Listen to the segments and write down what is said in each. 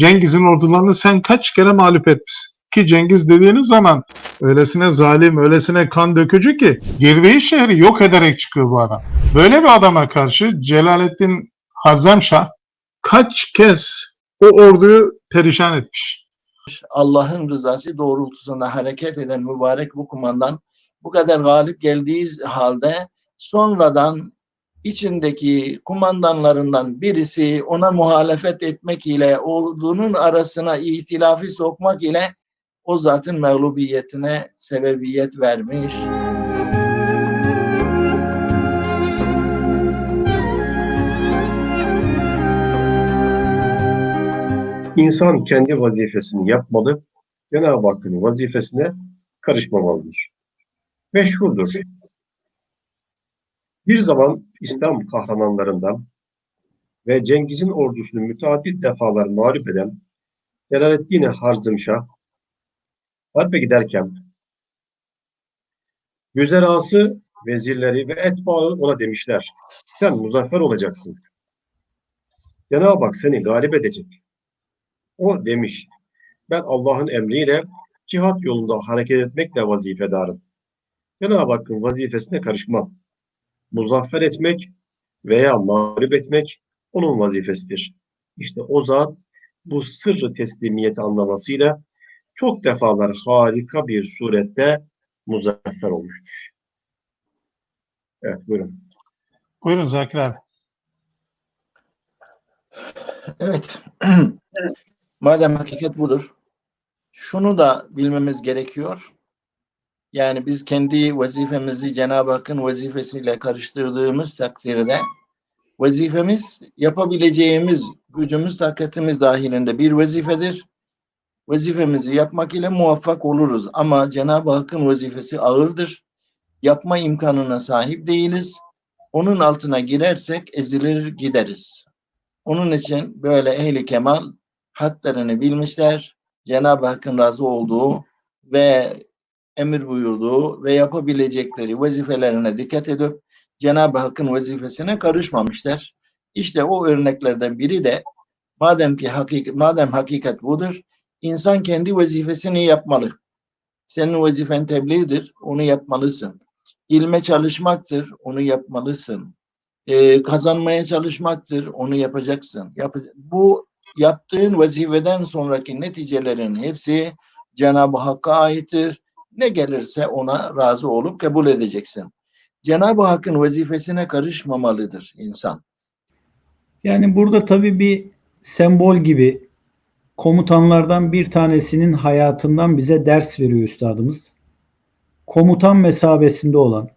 Cengiz'in ordularını sen kaç kere mağlup etmişsin? Ki Cengiz dediğiniz zaman öylesine zalim, öylesine kan dökücü ki Girveyi şehri yok ederek çıkıyor bu adam. Böyle bir adama karşı Celaleddin Harzemşah kaç kez o orduyu perişan etmiş. Allah'ın rızası doğrultusunda hareket eden mübarek bu kumandan bu kadar galip geldiği halde sonradan içindeki kumandanlarından birisi ona muhalefet etmek ile ordunun arasına ihtilafi sokmak ile o zatın mağlubiyetine sebebiyet vermiş. İnsan kendi vazifesini yapmalı, Cenab-ı Hakk'ın vazifesine karışmamalıdır. Meşhurdur. Bir zaman İslam kahramanlarından ve Cengiz'in ordusunu müteadit defalar mağlup eden Celaleddin Harzımşah harbe giderken yüzerası, vezirleri ve etbaı ona demişler. Sen muzaffer olacaksın. Cenab-ı Hak seni galip edecek. O demiş, ben Allah'ın emriyle cihat yolunda hareket etmekle vazifedarım. Cenab-ı Hakk'ın vazifesine karışmam. Muzaffer etmek veya mağlup etmek onun vazifesidir. İşte o zat bu sırrı teslimiyeti anlamasıyla çok defalar harika bir surette muzaffer olmuştur. Evet buyurun. Buyurun Zakir abi. Evet. Madem hakikat budur, şunu da bilmemiz gerekiyor. Yani biz kendi vazifemizi Cenab-ı Hakk'ın vazifesiyle karıştırdığımız takdirde vazifemiz yapabileceğimiz gücümüz, takatimiz dahilinde bir vazifedir. Vazifemizi yapmak ile muvaffak oluruz. Ama Cenab-ı Hakk'ın vazifesi ağırdır. Yapma imkanına sahip değiliz. Onun altına girersek ezilir gideriz. Onun için böyle ehli kemal hatlarını bilmişler. Cenab-ı Hakk'ın razı olduğu ve emir buyurduğu ve yapabilecekleri vazifelerine dikkat edip Cenab-ı Hakk'ın vazifesine karışmamışlar. İşte o örneklerden biri de madem ki hakik madem hakikat budur, insan kendi vazifesini yapmalı. Senin vazifen tebliğdir, onu yapmalısın. İlme çalışmaktır, onu yapmalısın. Ee, kazanmaya çalışmaktır, onu yapacaksın. Yap bu yaptığın vazifeden sonraki neticelerin hepsi Cenab-ı Hakk'a aittir. Ne gelirse ona razı olup kabul edeceksin. Cenab-ı Hakk'ın vazifesine karışmamalıdır insan. Yani burada tabii bir sembol gibi komutanlardan bir tanesinin hayatından bize ders veriyor üstadımız. Komutan mesabesinde olan,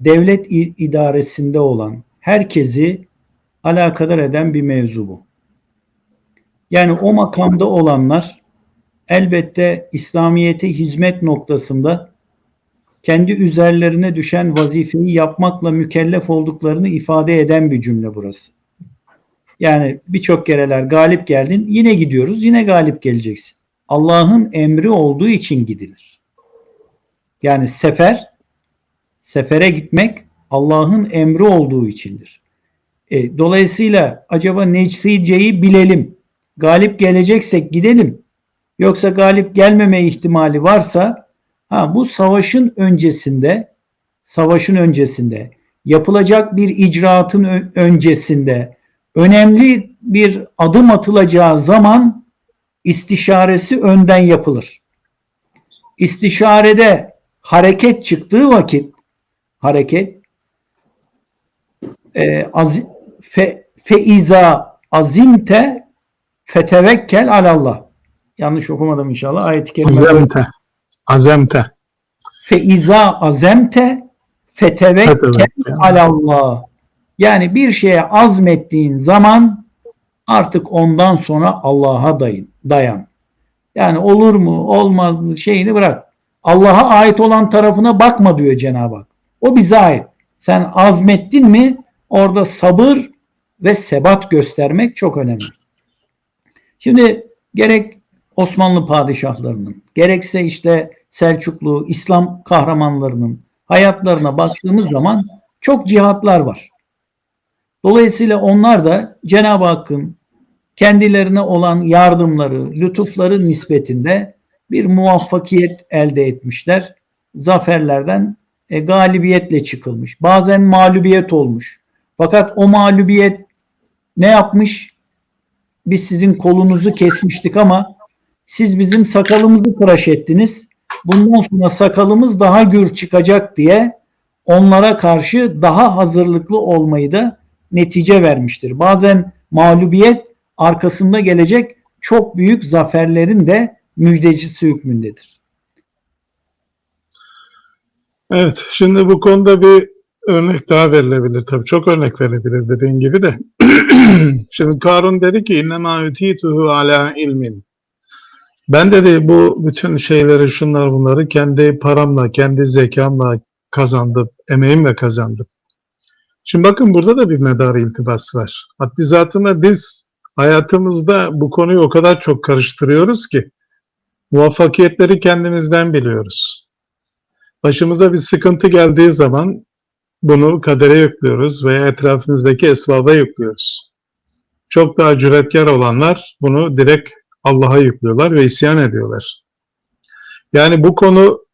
devlet idaresinde olan herkesi alakadar eden bir mevzu bu. Yani o makamda olanlar elbette İslamiyete hizmet noktasında kendi üzerlerine düşen vazifeyi yapmakla mükellef olduklarını ifade eden bir cümle burası. Yani birçok kereler galip geldin, yine gidiyoruz, yine galip geleceksin. Allah'ın emri olduğu için gidilir. Yani sefer, sefere gitmek Allah'ın emri olduğu içindir. E, dolayısıyla acaba neticeyi bilelim. Galip geleceksek gidelim. Yoksa galip gelmeme ihtimali varsa ha, bu savaşın öncesinde savaşın öncesinde yapılacak bir icraatın öncesinde önemli bir adım atılacağı zaman istişaresi önden yapılır. İstişarede hareket çıktığı vakit hareket e, az, fe, feiza azimte fetevekkel alallah. Yanlış okumadım inşallah. Ayet-i kerime. Azemte. Azemte. Feiza azemte fetevekkel Fetevekkel. alallah. Yani bir şeye azmettiğin zaman artık ondan sonra Allah'a dayın, dayan. Yani olur mu, olmaz mı şeyini bırak. Allah'a ait olan tarafına bakma diyor Cenab-ı Hak. O bize ait. Sen azmettin mi orada sabır ve sebat göstermek çok önemli. Şimdi gerek Osmanlı padişahlarının, gerekse işte Selçuklu, İslam kahramanlarının hayatlarına baktığımız zaman çok cihatlar var. Dolayısıyla onlar da Cenab-ı Hakk'ın kendilerine olan yardımları, lütufları nispetinde bir muvaffakiyet elde etmişler. Zaferlerden e, galibiyetle çıkılmış. Bazen mağlubiyet olmuş. Fakat o mağlubiyet ne yapmış? Biz sizin kolunuzu kesmiştik ama siz bizim sakalımızı tıraş ettiniz. Bundan sonra sakalımız daha gür çıkacak diye onlara karşı daha hazırlıklı olmayı da netice vermiştir. Bazen mağlubiyet arkasında gelecek çok büyük zaferlerin de müjdecisi hükmündedir. Evet, şimdi bu konuda bir örnek daha verilebilir. Tabii çok örnek verilebilir dediğin gibi de. şimdi Karun dedi ki innema ütituhu ala ilmin. Ben dedi bu bütün şeyleri, şunlar bunları kendi paramla, kendi zekamla kazandım, emeğimle kazandım. Şimdi bakın burada da bir medar iltibas var. Haddi zatına biz hayatımızda bu konuyu o kadar çok karıştırıyoruz ki muvaffakiyetleri kendimizden biliyoruz. Başımıza bir sıkıntı geldiği zaman bunu kadere yüklüyoruz veya etrafımızdaki esbaba yüklüyoruz. Çok daha cüretkar olanlar bunu direkt Allah'a yüklüyorlar ve isyan ediyorlar. Yani bu konu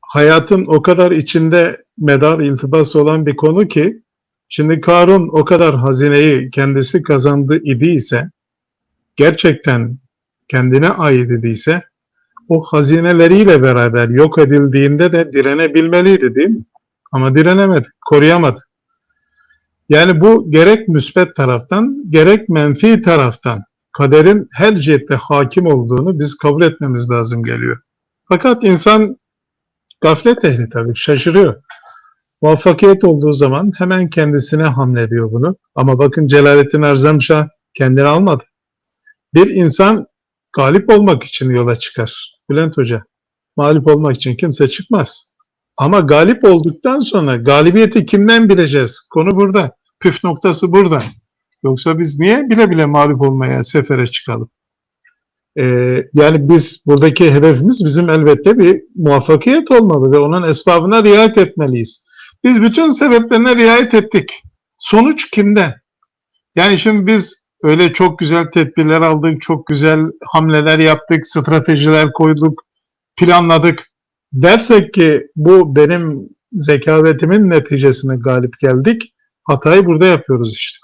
hayatın o kadar içinde medar iltibas olan bir konu ki şimdi Karun o kadar hazineyi kendisi kazandı idiyse gerçekten kendine ait idiyse o hazineleriyle beraber yok edildiğinde de direnebilmeliydi değil mi? Ama direnemedi, koruyamadı. Yani bu gerek müsbet taraftan gerek menfi taraftan kaderin her cihette hakim olduğunu biz kabul etmemiz lazım geliyor. Fakat insan gaflet ehli tabii şaşırıyor. Muvaffakiyet olduğu zaman hemen kendisine hamlediyor bunu. Ama bakın Celalettin Erzemşah kendini almadı. Bir insan galip olmak için yola çıkar. Bülent Hoca, mağlup olmak için kimse çıkmaz. Ama galip olduktan sonra galibiyeti kimden bileceğiz? Konu burada. Püf noktası burada. Yoksa biz niye bile bile mağlup olmaya sefere çıkalım? Ee, yani biz buradaki hedefimiz bizim elbette bir muvaffakiyet olmalı ve onun esbabına riayet etmeliyiz. Biz bütün sebeplerine riayet ettik. Sonuç kimde? Yani şimdi biz öyle çok güzel tedbirler aldık, çok güzel hamleler yaptık, stratejiler koyduk, planladık. Dersek ki bu benim zekavetimin neticesine galip geldik. Hatayı burada yapıyoruz işte.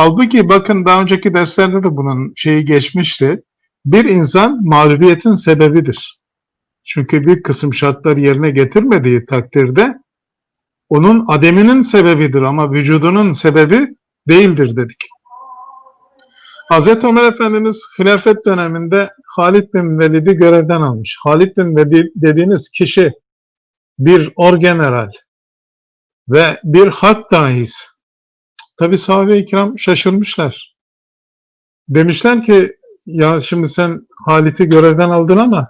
Halbuki bakın daha önceki derslerde de bunun şeyi geçmişti. Bir insan mağlubiyetin sebebidir. Çünkü bir kısım şartlar yerine getirmediği takdirde onun ademinin sebebidir ama vücudunun sebebi değildir dedik. Hazreti Ömer Efendimiz hilafet döneminde Halid bin Velid'i görevden almış. Halid bin Velid dediğiniz kişi bir orgeneral ve bir harp dahisi. Tabi sahabe-i kiram şaşırmışlar. Demişler ki ya şimdi sen Halit'i görevden aldın ama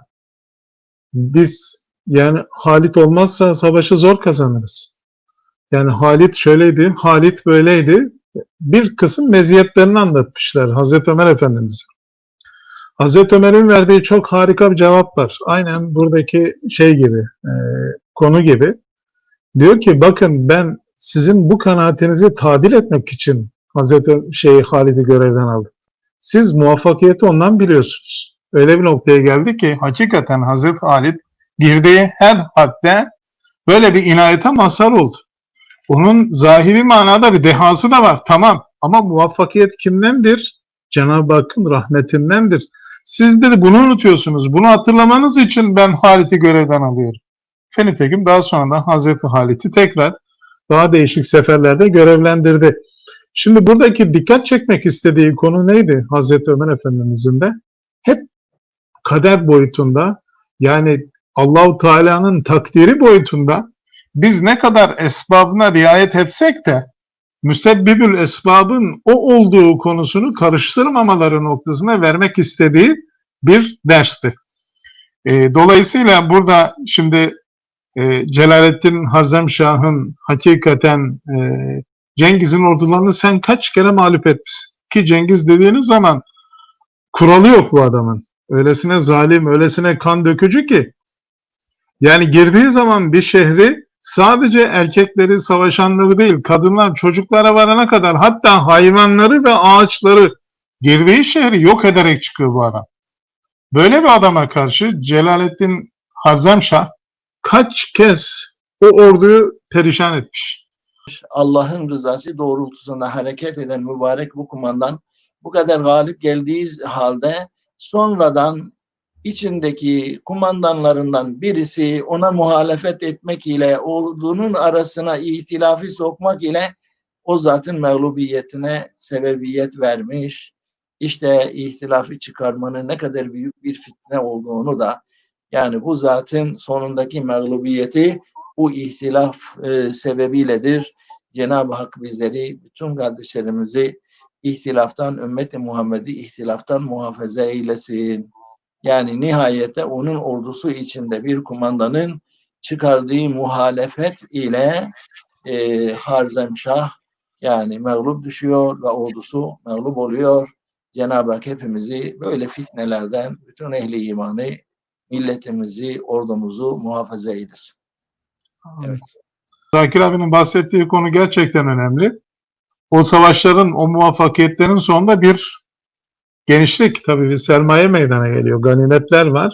biz yani Halit olmazsa savaşı zor kazanırız. Yani Halit şöyleydi, Halit böyleydi. Bir kısım meziyetlerini anlatmışlar Hazreti Ömer Efendimiz'e. Hazreti Ömer'in verdiği çok harika bir cevap var. Aynen buradaki şey gibi, e, konu gibi. Diyor ki bakın ben sizin bu kanaatinizi tadil etmek için Hazreti şey Halid'i görevden aldım. Siz muvaffakiyeti ondan biliyorsunuz. Öyle bir noktaya geldi ki hakikaten Hazreti Halid girdiği her harpte böyle bir inayete mazhar oldu. Onun zahiri manada bir dehası da var tamam ama muvaffakiyet kimdendir? Cenab-ı Hakk'ın rahmetindendir. Siz de bunu unutuyorsunuz. Bunu hatırlamanız için ben Halit'i görevden alıyorum. Fenitekim daha sonra da Hazreti Halit'i tekrar daha değişik seferlerde görevlendirdi. Şimdi buradaki dikkat çekmek istediği konu neydi Hazreti Ömer Efendimizin de? Hep kader boyutunda yani Allahu Teala'nın takdiri boyutunda biz ne kadar esbabına riayet etsek de müsebbibül esbabın o olduğu konusunu karıştırmamaları noktasına vermek istediği bir dersti. E, dolayısıyla burada şimdi e, Celalettin Harzemşah'ın hakikaten e, Cengiz'in ordularını sen kaç kere mağlup etmişsin? Ki Cengiz dediğiniz zaman kuralı yok bu adamın. Öylesine zalim, öylesine kan dökücü ki. Yani girdiği zaman bir şehri sadece erkekleri, savaşanları değil, kadınlar, çocuklara varana kadar hatta hayvanları ve ağaçları Girdiği şehri yok ederek çıkıyor bu adam. Böyle bir adama karşı Celaleddin Harzemşah kaç kez o orduyu perişan etmiş. Allah'ın rızası doğrultusunda hareket eden mübarek bu kumandan bu kadar galip geldiği halde sonradan içindeki kumandanlarından birisi ona muhalefet etmek ile ordunun arasına ihtilafi sokmak ile o zatın mağlubiyetine sebebiyet vermiş. İşte ihtilafı çıkarmanın ne kadar büyük bir fitne olduğunu da yani bu zatın sonundaki mağlubiyeti bu ihtilaf e, sebebiyledir. Cenab-ı Hak bizleri, bütün kardeşlerimizi ihtilaftan, ümmeti Muhammed'i ihtilaftan muhafaza eylesin. Yani nihayette onun ordusu içinde bir kumandanın çıkardığı muhalefet ile e, Harzemşah yani mağlup düşüyor ve ordusu mağlup oluyor. Cenab-ı Hak hepimizi böyle fitnelerden, bütün ehli imanı, milletimizi, ordumuzu muhafaza eylesin. Evet. Zakir abinin bahsettiği konu gerçekten önemli. O savaşların, o muvaffakiyetlerin sonunda bir genişlik, tabii bir sermaye meydana geliyor. Ganimetler var.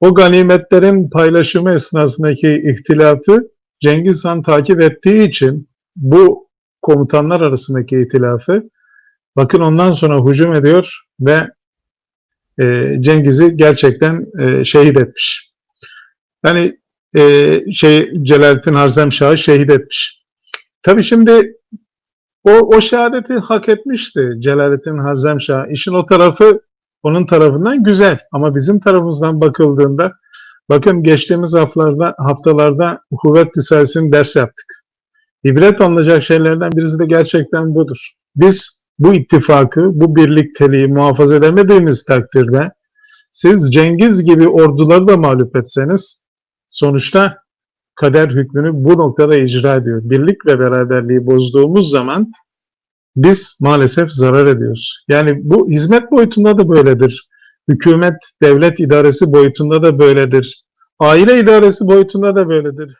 O ganimetlerin paylaşımı esnasındaki ihtilafı Cengiz Han takip ettiği için bu komutanlar arasındaki ihtilafı bakın ondan sonra hücum ediyor ve e, Cengiz'i gerçekten e, şehit etmiş. Yani e, şey Celalettin Harzemşah'ı şehit etmiş. Tabii şimdi o, o şehadeti hak etmişti Celalettin Harzemşah. İşin o tarafı onun tarafından güzel ama bizim tarafımızdan bakıldığında bakın geçtiğimiz haftalarda, haftalarda kuvvet lisansını ders yaptık. İbret alınacak şeylerden birisi de gerçekten budur. Biz bu ittifakı, bu birlikteliği muhafaza edemediğimiz takdirde siz Cengiz gibi orduları da mağlup etseniz sonuçta kader hükmünü bu noktada icra ediyor. Birlik ve beraberliği bozduğumuz zaman biz maalesef zarar ediyoruz. Yani bu hizmet boyutunda da böyledir. Hükümet, devlet idaresi boyutunda da böyledir. Aile idaresi boyutunda da böyledir.